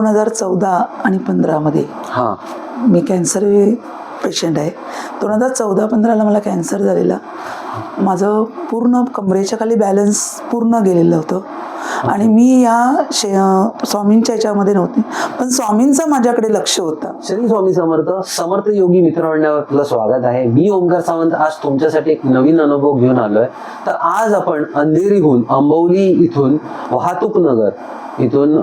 दोन हजार चौदा आणि पंधरामध्ये हां. मी कॅन्सर पेशंट आहे. दोन हजार चौदा पंधराला मला कॅन्सर झालेला. माझं पूर्ण कमरेच्या खाली बॅलन्स पूर्ण गेलेलं होतं. आणि मी या शे स्वामींच्या याच्यामध्ये नव्हते. पण स्वामींचं माझ्याकडे लक्ष होतं. श्री स्वामी समर्थ समर्थ योगी मित्रमंडळावर आपलं स्वागत आहे. मी ओंकार सावंत आज तुमच्यासाठी एक नवीन अनुभव घेऊन आलोय. तर आज आपण अंधेरीहून अंबवली इथून वाहतूक नगर इथून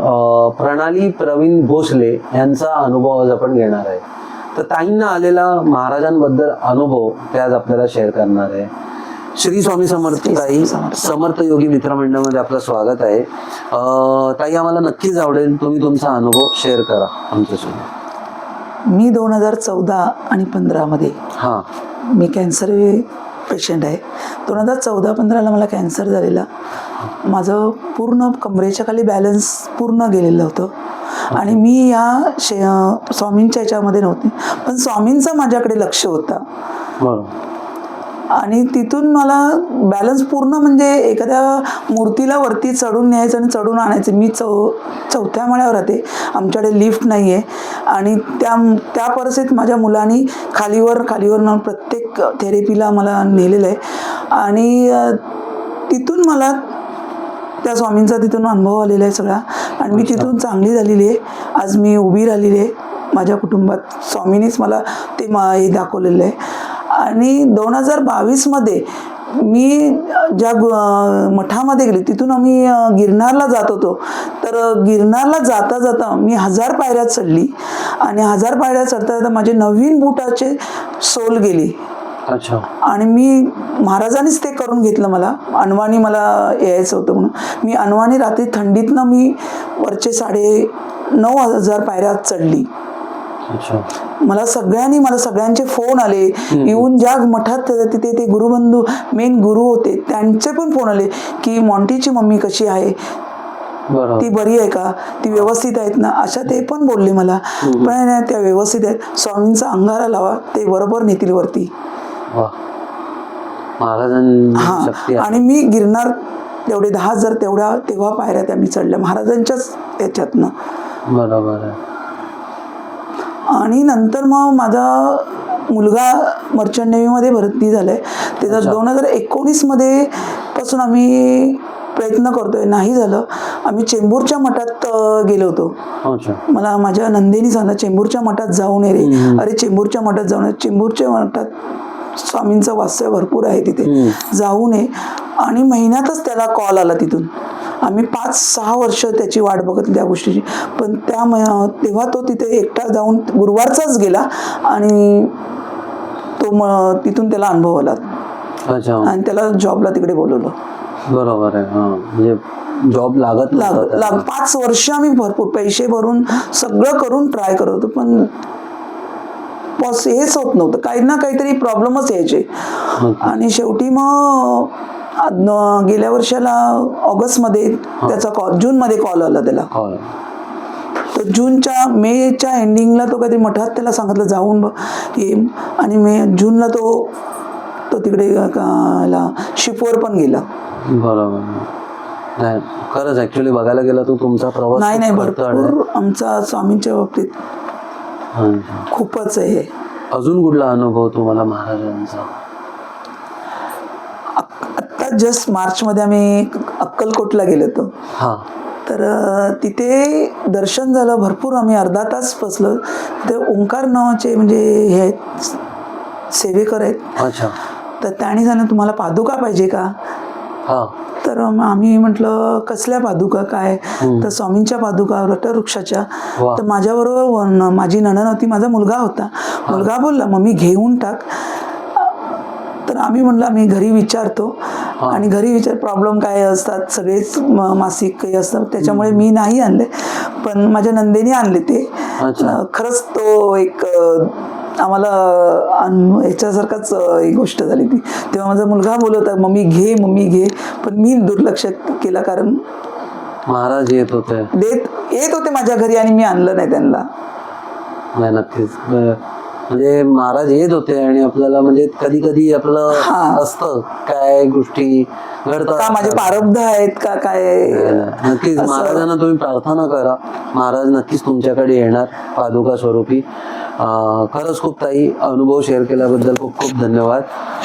प्रणाली प्रवीण भोसले यांचा अनुभव आज आपण घेणार आहे. तर ताईंना आलेला महाराजांबद्दल अनुभव ते आज आपल्याला शेअर करणार आहे. श्री स्वामी समर्थ ताई समर्थ. योगी मित्रमंडळामध्ये आपलं स्वागत आहे. ताई आम्हाला नक्कीच आवडेल तुम्ही तुमचा अनुभव शेअर करा आमच्यासोबत. मी दोन हजार चौदा आणि पंधरामध्ये हां. मी कॅन्सर पेशंट आहे. दोन हजार चौदा पंधराला मला कॅन्सर झालेला. माझं पूर्ण कमरेच्या खाली बॅलन्स पूर्ण गेलेलं होतं. आणि मी या शे स्वामींच्या याच्यामध्ये नव्हते. पण स्वामींचं माझ्याकडे लक्ष होतं. आणि तिथून मला बॅलन्स पूर्ण म्हणजे एखाद्या मूर्तीला वरती चढून न्यायचं आणि चढून आणायचं. मी चौ चौथ्या माळ्यावर राहते. आमच्याकडे लिफ्ट नाही आहे आणि त्या त्या परिस्थितीत माझ्या मुलांनी खालीवर खालीवर न प्रत्येक थेरपीला मला नेलेलं आहे. आणि तिथून मला त्या स्वामींचा तिथून अनुभव आलेला आहे सगळा. आणि मी तिथून चांगली झालेली आहे. आज मी उभी राहिलेली आहे. माझ्या कुटुंबात स्वामीनीच मला ते मा हे दाखवलेलं आहे. आणि दोन हजार बावीसमध्ये मी ज्या मठामध्ये गेले तिथून आम्ही गिरनारला जात होतो. तर गिरनारला जाता जाता मी हजार पायऱ्या चढली आणि हजार पायऱ्या चढता चढता माझे नवीन बुटाचे सोल गेली. अच्छा. आणि मी महाराजांनीच ते करून घेतलं मला. अनवाणी मला यायचं होतं म्हणून. मी अनवाणी रात्री थंडीतनं मी वरचे साडे नऊ हजार पायऱ्या चढली. मला सगळ्यांनी मला सगळ्यांचे फोन आले. येऊन ज्या मठात तिथे ते गुरुबंधू मेन गुरु होते त्यांचे पण फोन आले की मॉन्टीची मम्मी कशी आहे? ती बरी आहे का? ती व्यवस्थित आहेत ना? अशा ते पण बोलले मला. पण त्या व्यवस्थित आहेत. स्वामींचा अंगारा लावा ते बरोबर नेतील वरती. हा. आणि मी गिरणार तेवढे दहा हजार तेवढ्या तेव्हा पायऱ्या त्या मी चढल्या. महाराजांच्याच याच्यातनं. बरोबर आहे. आणि नंतर मग माझा मुलगा मर्चंट नेव्हीमध्ये भरती झाला आहे त्याचा दोन हजार एकोणीसमध्ये पासून आम्ही प्रयत्न करतोय. नाही झालं. आम्ही चेंबूरच्या मठात गेलो होतो. मला माझ्या नंदेनी सांगितलं चेंबूरच्या मठात जाऊन ये रे. अरे चेंबूरच्या मठात जाऊन चेंबूरच्या मठात स्वामींचं वास्तव्य भरपूर आहे तिथे. जाऊन ये. आणि महिन्यातच त्याला कॉल आला तिथून. आम्ही पाच सहा वर्ष त्याची वाट बघत त्या गोष्टीची. पण त्या तेव्हा तो तिथे एकटा जाऊन गुरुवारचाच गेला आणि तो म तिथून त्याला अनुभव आला. अच्छा. आणि त्याला जॉबला तिकडे बोलवलं. बरोबर आहे. हा म्हणजे जॉब लागत लाग नव्हता लाग पाच वर्ष आम्ही भरपूर पैसे भरून सगळं करून ट्राय करत होतो पण पॉस हेच होत नव्हतं. काही ना काहीतरी प्रॉब्लेमच यायचे. आणि शेवटी मग गेल्या वर्षाला ऑगस्टमध्ये त्याचा कॉल जूनमध्ये कॉल आला त्याला. हो. तर जूनच्या मेच्या एंडिंगला तो काहीतरी मठात त्याला सांगितलं जाऊन ये. आणि मे जूनला तो तो तिकडे शिपवर पण गेला. बरोबर. खरंच ऍक्च्युली बघायला गेलं तर तुमचा प्रवास नाही नाही. भरपूर आमचा स्वामींच्या बाबतीत. खूपच आहे हे. अजून कुठला अनुभव तुम्हाला महाराजांचा? आत्ता जस्ट मार्चमध्ये आम्ही अक्कलकोटला गेलो होतो हा. तर तिथे दर्शन झालं भरपूर आम्ही अर्धा तास बसलो. ते ओंकार नावाचे म्हणजे हे आहेत सेवेकर आहेत. अच्छा. तर त्यांनी सांगितलं तुम्हाला पादुका पाहिजे का? हा. तर आम्ही म्हटलं कसल्या पादुका? काय? तर स्वामींच्या पादुका वटवृक्षाच्या. तर माझ्याबरोबर माझी नणन होती माझा मुलगा होता. मुलगा बोलला मम्मी घेऊन टाक. आम्ही म्हणलं आम्ही घरी विचारतो. आणि घरी विचार प्रॉब्लेम काय असतात? सगळेच मासिक काही असतात. त्याच्यामुळे मी नाही आणले. पण माझ्या नंदेने आणले ते. खरंच तो एक आम्हाला याच्यासारखाच एक गोष्ट झाली ती. तेव्हा माझा मुलगा बोलत होता मम्मी घे मम्मी घे. पण मी दुर्लक्ष केला कारण महाराज येत होते. देत येत होते माझ्या घरी आणि मी आणलं नाही त्यांना. नक्कीच. म्हणजे महाराज येत होते आणि आपल्याला म्हणजे कधी कधी आपलं हा. असतं काय गोष्टी घडतात. माझे प्रारब्ध आहेत का काय? नक्कीच. महाराजांना तुम्ही प्रार्थना करा. महाराज नक्कीच तुमच्याकडे येणार पादुका स्वरूपी. खरंच खूप ताई अनुभव शेअर केल्याबद्दल खूप खूप धन्यवाद.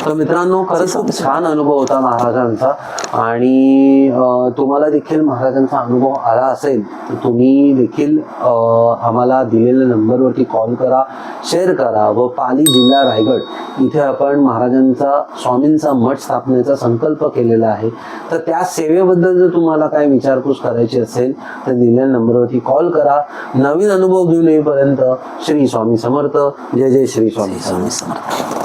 तर मित्रांनो खरंच खूप छान अनुभव होता महाराजांचा आणि तुम्हाला देखील महाराजांचा अनुभव आला असेल तर तुम्ही देखील आम्हाला दिलेल्या नंबरवरती कॉल करा शेअर करा व पाली जिल्हा रायगड इथे आपण महाराजांचा स्वामींचा मठ स्थापनेचा संकल्प केलेला आहे. तर त्या सेवेबद्दल जर तुम्हाला काय विचारपूस करायची असेल तर दिलेल्या नंबरवरती कॉल करा. नवीन अनुभव घेऊन येईपर्यंत श्री स्वामी समर्थ. जय जय श्री स्वामी स्वामी समर्थ.